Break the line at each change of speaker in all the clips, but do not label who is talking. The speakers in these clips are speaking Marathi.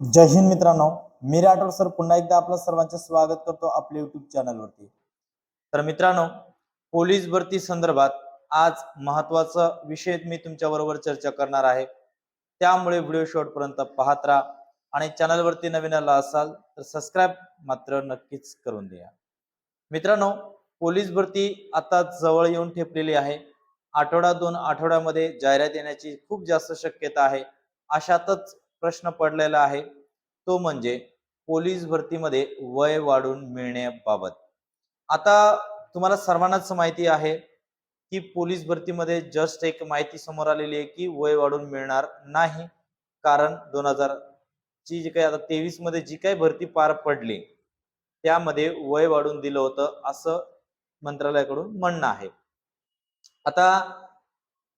जय हिंद मित्रांनो मी राठोड सर. पुन्हा एकदा आपलं सर्वांचे स्वागत करतो आपल्या युट्यूब चॅनलवरती तर मित्रांनो पोलीस भरती संदर्भात आज महत्त्वाचा विषय मी तुमच्या बरोबर चर्चा करणार आहे. त्यामुळे व्हिडिओ शेवटपर्यंत पाहत राहा आणि चॅनलवरती नवीन आला असाल तर सबस्क्राईब मात्र नक्कीच करून द्या. मित्रांनो पोलीस भरती आता जवळ येऊन ठेपलेली आहे. आठवडा दोन आठवड्यामध्ये जाहिरात येण्याची खूप जास्त शक्यता आहे. अशातच प्रश्न पडलेला आहे. तो म्हणजे पोलीस भरतीमध्ये वय वाढून मिळण्याबाबत. आता तुम्हाला सर्वांनाच माहिती आहे की पोलीस भरतीमध्ये जस्ट एक माहिती समोर आलेली आहे की वय वाढून मिळणार नाही. कारण दोन हजार ची जी काही आता तेवीसमध्ये जी काही भरती पार पडली त्यामध्ये वय वाढून दिलं होतं असं मंत्रालयाकडून म्हणणं आहे. आता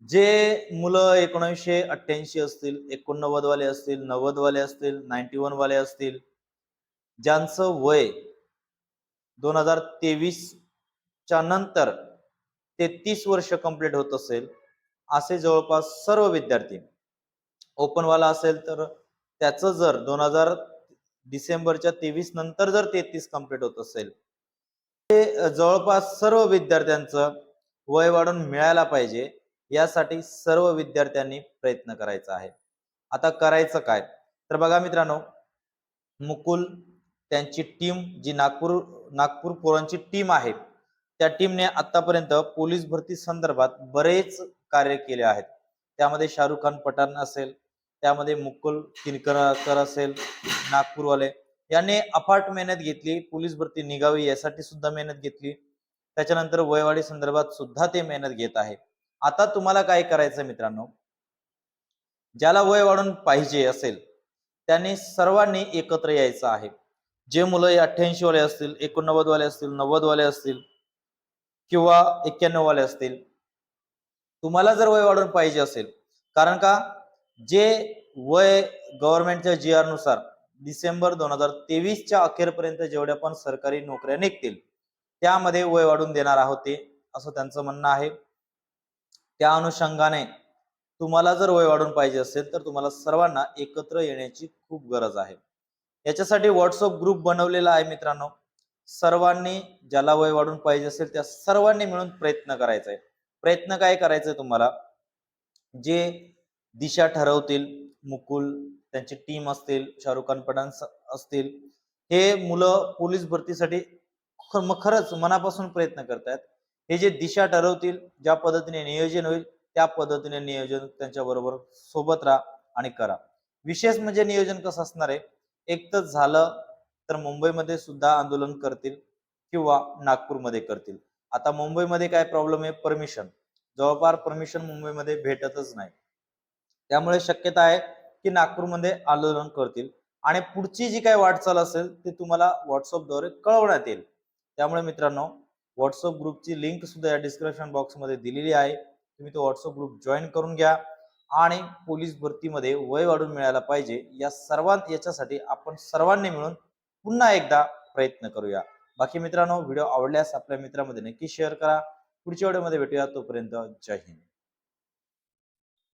जे मुलं एकोणीसशे अठ्ठ्याऐंशी असतील एकोणनव्वद वाले असतील नव्वद वाले असतील नाईन्टी वन वाले असतील ज्यांचं वय दोन हजार तेवीसच्या नंतर तेहतीस वर्ष कंप्लीट होत असेल असे जवळपास सर्व विद्यार्थी. ओपनवाला असेल तर त्याचं जर दोन हजार डिसेंबरच्या तेवीस नंतर जर तेहतीस कंप्लीट होत असेल ते जवळपास सर्व विद्यार्थ्यांचं वय वाढून मिळायला पाहिजे. यासाठी सर्व विद्यार्थ्यांनी प्रयत्न करायचा आहे. आता करायचं काय? तर बघा मित्रांनो मुकुल त्यांची टीम जी नागपूर नागपूर पोरांची टीम आहे त्या टीमने आतापर्यंत पोलीस भरती संदर्भात बरेच कार्य केले आहेत. त्यामध्ये शाहरुख खान पठाण असेल त्यामध्ये मुकुल किनकरकर असेल नागपूरवाले यांनी अफाट मेहनत घेतली पोलीस भरती निघावी यासाठी सुद्धा मेहनत घेतली. त्याच्यानंतर वयवाढी संदर्भात सुद्धा ते मेहनत घेत आहे. आता तुम्हाला काय करायचं मित्रांनो? ज्याला वय वाढून पाहिजे असेल त्यांनी सर्वांनी एकत्र यायचं आहे. जे मुलं अठ्ठ्याऐंशी वाले असतील एकोणनव्वद वाले असतील नव्वद वाले असतील किंवा एक्क्याण्णव वाले असतील तुम्हाला जर वय वाढून पाहिजे असेल कारण का? जे वय गव्हर्नमेंटच्या जी आरनुसार डिसेंबर दोन हजार तेवीसच्या अखेरपर्यंत जेवढ्या पण सरकारी नोकऱ्या निघतील त्यामध्ये वय वाढून देणार आहोत ते असं त्यांचं म्हणणं आहे. त्या अनुषंगाने तुम्हाला जर वय वाढून पाहिजे असेल तर तुम्हाला सर्वांना एकत्र येण्याची खूप गरज आहे. याच्यासाठी व्हॉट्सअप ग्रुप बनवलेला आहे मित्रांनो. सर्वांनी ज्याला वय वाढून पाहिजे असेल त्या सर्वांनी मिळून प्रयत्न करायचा आहे प्रयत्न काय करायचंय तुम्हाला? जे दिशा ठरवतील मुकुल त्यांची टीम असतील शाहरुख खान पठाण असतील हे मुलं पोलीस भरतीसाठी खरंच मनापासून प्रयत्न करतायत. हे जे दिशा ठरवतील ज्या पद्धतीने नियोजन होईल त्या पद्धतीने नियोजन त्यांच्या बरोबर सोबत राहा आणि करा. विशेष म्हणजे नियोजन कसं असणार आहे? एक तर झालं तर मुंबईमध्ये सुद्धा आंदोलन करतील किंवा नागपूरमध्ये करतील. आता मुंबईमध्ये काय प्रॉब्लेम आहे? परमिशन जवळपास परमिशन मुंबईमध्ये भेटतच नाही. त्यामुळे शक्यता आहे की नागपूरमध्ये आंदोलन करतील. आणि पुढची जी काही वाटचाल असेल ती तुम्हाला व्हॉट्सअपद्वारे कळवण्यात येईल. त्यामुळे मित्रांनो व्हॉट्सअप ग्रुपची लिंक सुद्धा या डिस्क्रिप्शन बॉक्समध्ये दिलेली आहे. तुम्ही तो व्हॉट्सअप ग्रुप जॉईन करून घ्या आणि पोलीस भरतीमध्ये वय वाढून मिळायला पाहिजे. या सर्वांत याच्यासाठी आपण सर्वांनी मिळून पुन्हा एकदा प्रयत्न करूया. बाकी मित्रांनो व्हिडिओ आवडल्यास आपल्या मित्रामध्ये नक्की शेअर करा. पुढच्या व्हिडिओमध्ये भेटूया. तोपर्यंत जय हिंद.